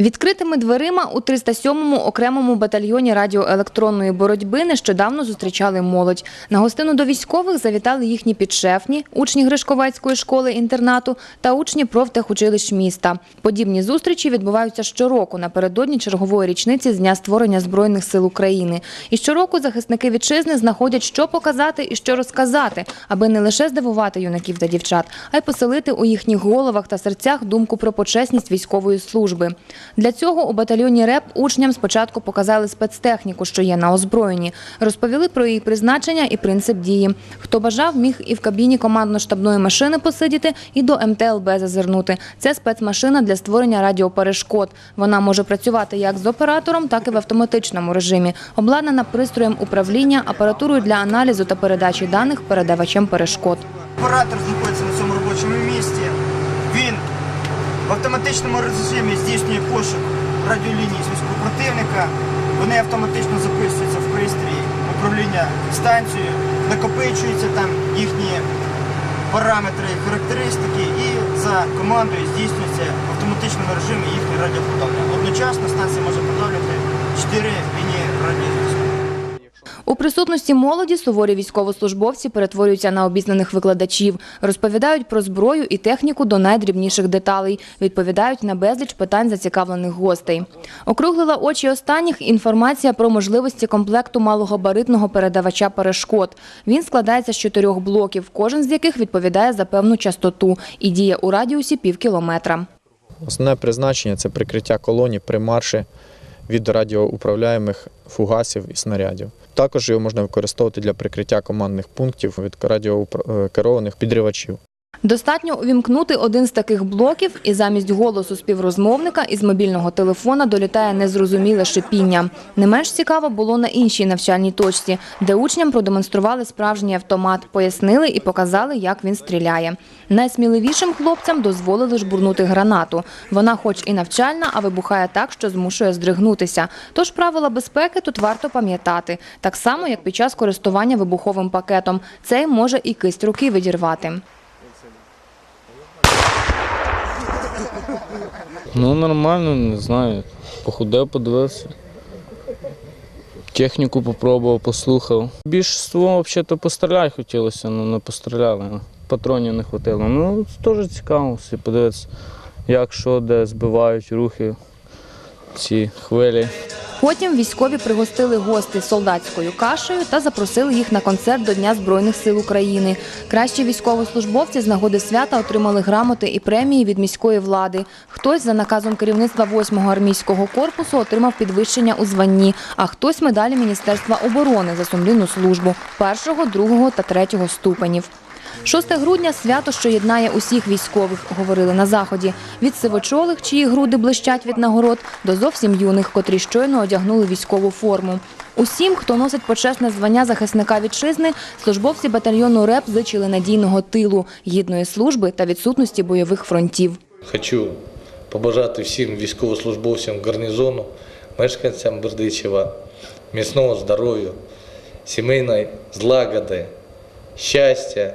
Відкритими дверима у 307-му окремому батальйоні радіоелектронної боротьби нещодавно зустрічали молодь. На гостину до військових завітали їхні підшефні, учні Гришковецької школи-інтернату та учні профтехучилищ міста. Подібні зустрічі відбуваються щороку напередодні чергової річниці з дня створення Збройних сил України. І щороку захисники вітчизни знаходять, що показати і що розказати, аби не лише здивувати юнаків та дівчат, а й поселити у їхніх головах та серцях думку про почесність військової служби. Для цього у батальйоні РЕП учням спочатку показали спецтехніку, що є на озброєнні, розповіли про її призначення і принцип дії. Хто бажав, міг і в кабіні командно-штабної машини посидіти, і до МТЛБ зазирнути. Це спецмашина для створення радіоперешкод. Вона може працювати як з оператором, так і в автоматичному режимі. Обладнана пристроєм управління, апаратурою для аналізу та передачі даних передавачем перешкод. Оператор знаходиться на цьому робочому місці. Він в автоматичному режимі здійснює пошук радіолінії зв'язку противника. Вони автоматично записуються в пристрій управління станцією, накопичуються там їхні параметри і характеристики, і за командою здійснюється в автоматичному режимі їхнє радіоподавлення. Одночасно станція може подавлювати 4 лінії радіозв'язку. Присутності молоді суворі військовослужбовці перетворюються на обізнаних викладачів, розповідають про зброю і техніку до найдрібніших деталей, відповідають на безліч питань зацікавлених гостей. Округлила очі останніх інформація про можливості комплекту малогабаритного передавача перешкод. Він складається з чотирьох блоків, кожен з яких відповідає за певну частоту і діє у радіусі пів кілометра. Основне призначення це прикриття колоній при марші від радіоуправляємих фугасів і снарядів. Також його можна використовувати для прикриття командних пунктів від радіокерованих підривачів. Достатньо увімкнути один з таких блоків, і замість голосу співрозмовника із мобільного телефона долітає незрозуміле шипіння. Не менш цікаво було на іншій навчальній точці, де учням продемонстрували справжній автомат, пояснили і показали, як він стріляє. Найсміливішим хлопцям дозволили жбурнути гранату. Вона, хоч і навчальна, а вибухає так, що змушує здригнутися. Тож правила безпеки тут варто пам'ятати, так само як під час користування вибуховим пакетом. Цей може і кисть руки відірвати. Ну, нормально, не знаю. Похудев, подивився. Техніку попробував, послухав. Більшіство взагалі постріляти хотілося, але не постріляли. Патронів не вистачило. Ну, теж цікаво подивитися, як що, де збивають рухи, ці хвилі. Потім військові пригостили гостей солдатською кашею та запросили їх на концерт до Дня Збройних сил України. Кращі військовослужбовці з нагоди свята отримали грамоти і премії від міської влади. Хтось за наказом керівництва 8-го армійського корпусу отримав підвищення у званні, а хтось медалі Міністерства оборони за сумлінну службу першого, другого та третього ступенів. 6 грудня свято, що єднає усіх військових, говорили на заході. Від сивочолих, чиї груди блищать від нагород, до зовсім юних, котрі щойно одягнули військову форму. Усім, хто носить почесне звання захисника вітчизни, службовці батальйону РЕП зичили надійного тилу, гідної служби та відсутності бойових фронтів. Хочу побажати всім військовослужбовцям гарнізону, мешканцям Бердичева, міцного здоров'я, сімейної злагоди, щастя